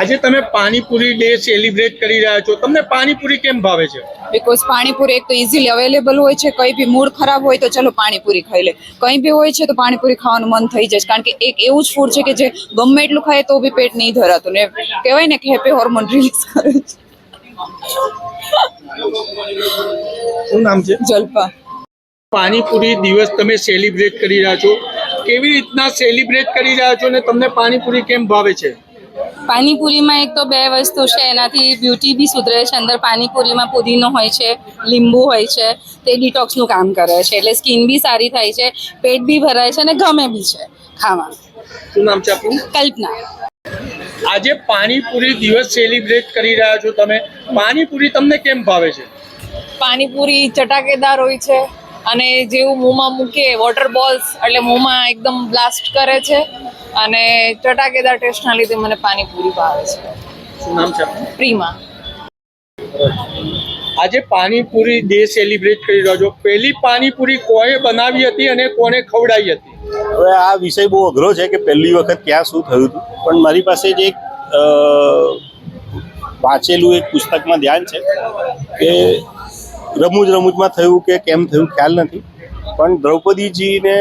આજે તમે panipuri day celebrate કરી રહ્યા છો. તમને પાણીપુરી કેમ ભાવે છે? બિકોઝ પાણીપુરી એક તો ઇઝીલી અવેલેબલ હોય છે કંઈ બી મૂડ ખરાબ હોય તો ચલો પાણીપુરી ખાઈ લે. કંઈ બી હોય છે તો પાણીપુરી ખાવાનું મન થઈ જાય કારણ કે એક એવું જ ફૂડ છે કે જે ગમે એટલું ખાય તો બી પેટ નહીં ધરાતું. ને કહેવાય ને કે હેપી હોર્મોન રિલીઝ કરે છે. શું નામ છે? જલપા. પાણીપુરી દિવસ તમે સેલિબ્રેટ કરી રહ્યા છો. કેવી રીતના સેલિબ્રેટ કરી રહ્યા છો ને તમને પાણીપુરી કેમ ભાવે છે? પાણીપુરીમાં એક તો બે વસ્તુ છે એનાથી બ્યુટી બી સુધરે છે અંદર પાણીપુરીમાં પુદીનો હોય છે લીંબુ હોય છે તે ડિટોક્સનું કામ કરે છે એટલે સ્કિન બી સારી થાય છે પેટ બી ભરાય છે અને ગમે બી છે ખાવા શું નામ છે આપનું? કલ્પના. આજે પાણીપુરી દિવસ સેલિબ્રેટ કરી રહ્યા છો તમે. પાણીપુરી તમને કેમ ભાવે છે? પાણીપુરી ચટાકેદાર હોય છે અને જેવું મોંમાં મૂકે વોટર બોલ્સ એટલે મોંમાં એકદમ બ્લાસ્ટ કરે છે. અને ચટાકેદાર ટેસ્ટના લીધે મને પાણીપુરી ભાવે છે. શું નામ છે પ્રીમા. આજે પાણીપુરી ડે સેલિબ્રેટ કરી રહ્યો છો. પહેલી પાણીપુરી કોએ બનાવી હતી અને કોને ખવડાવી હતી? હવે આ વિષય બહુ અઘરો છે કે પહેલી વખત ક્યાં શું થયું હતું. પણ મારી પાસે જે એક વાંચેલું એક પુસ્તકમાં ધ્યાન છે કે રમૂજ રમૂજમાં થયું કે કેમ થયું ખ્યાલ નથી. પણ દ્રૌપદીજીને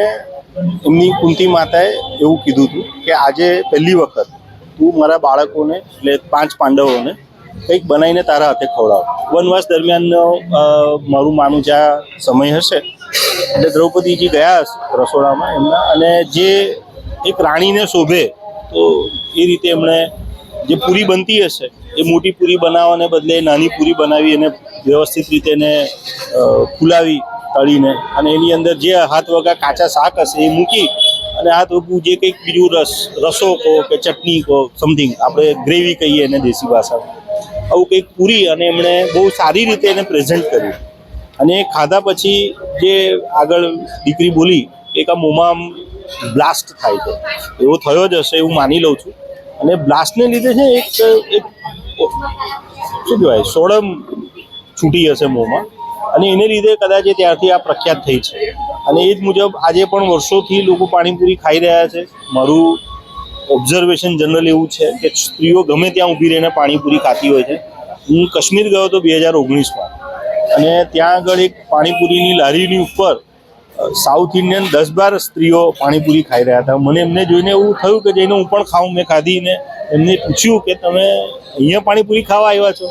એમની કુંતી માતાએ એવું કીધું હતું કે આજે પહેલી વખત તું મારા બાળકોને એટલે પાંચ પાંડવોને કંઈક બનાવીને તારા હાથે ખવડાવ. વનવાસ દરમિયાનનો મારું માનું જ્યાં સમય હશે, એટલે દ્રૌપદીજી ગયા હશે રસોડામાં એમના અને જે એક રાણીને શોભે, તો એ રીતે એમણે જે પૂરી બનતી હશે, એ મોટી પૂરી બનાવવાને બદલે નાની પૂરી બનાવી અને વ્યવસ્થિત રીતે એને ફુલાવી તળીને અને એની અંદર જે હાથ વગા કાચા શાક હશે એ મૂકી અને હાથ વગું જે કંઈક બીજું રસ, રસો કહો કે ચટણી કહો સમથિંગ આપણે ગ્રેવી કહીએ એને દેશી ભાષામાં. આવું કંઈક પૂરી અને એમણે બહુ સારી રીતે એને પ્રેઝન્ટ કર્યું. અને એ ખાધા પછી જે આગળ દીકરી બોલી, એક આ મોંમાં આમ બ્લાસ્ટ થાય છે. એવો થયો જ હશે એવું માની લઉં છું. અને બ્લાસ્ટને લીધે છે એક એક, શું કહેવાય, સોડમ છૂટી હશે મોંમાં. અને એને લીધે કદાચ એ ત્યારથી આ પ્રખ્યાત થઈ છે. અને એ જ મુજબ આજે પણ વર્ષોથી લોકો પાણીપુરી ખાઈ રહ્યા છે. મારું ઓબ્ઝર્વેશન જનરલ એવું છે કે સ્ત્રીઓ ગમે ત્યાં ઊભી રહીને પાણીપુરી ખાતી હોય છે. હું કાશ્મીર ગયો હતો બે હજાર ઓગણીસમાં. અને ત્યાં આગળ એક પાણીપુરીની લારીની ઉપર સાઉથ ઇન્ડિયન દસ બાર સ્ત્રીઓ પાણીપુરી ખાઈ રહ્યા હતા. મને એમને જોઈને એવું થયું કે જઈને હું પણ ખાઉં, મેં ખાધી ને એમને પૂછ્યું કે તમે અહીંયા પાણીપુરી ખાવા આવ્યા છો?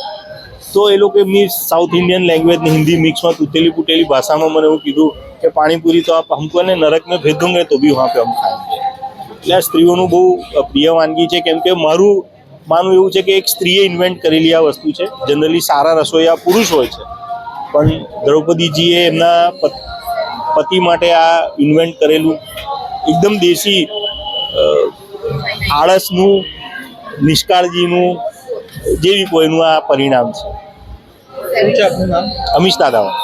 તો એ લોકો એમની સાઉથ ઇન્ડિયન લેંગ્વેજ હિન્દી મિક્સમાં તૂટેલી ફૂટેલી ભાષામાં મને એવું કીધું કે પાણીપુરી તો આપ હમકો ને નરક મેં ભેજ તો બી વહાં પે હમ ખાએંગે એટલે આ સ્ત્રીઓનું બહુ પ્રિય વાનગી છે કેમ કે મારું માનવું એવું છે કે એક સ્ત્રીએ ઇન્વેન્ટ કરેલી આ વસ્તુ છે. જનરલી સારા રસોઈયા પુરુષ હોય છે. પણ દ્રૌપદીજીએ એમના પતિ માટે આ ઇન્વેન્ટ કરેલું એકદમ દેશી આળસનું, નિષ્કાળજીનું જેવી કોઈનું આ પરિણામ છે? અમિશ દાદાવા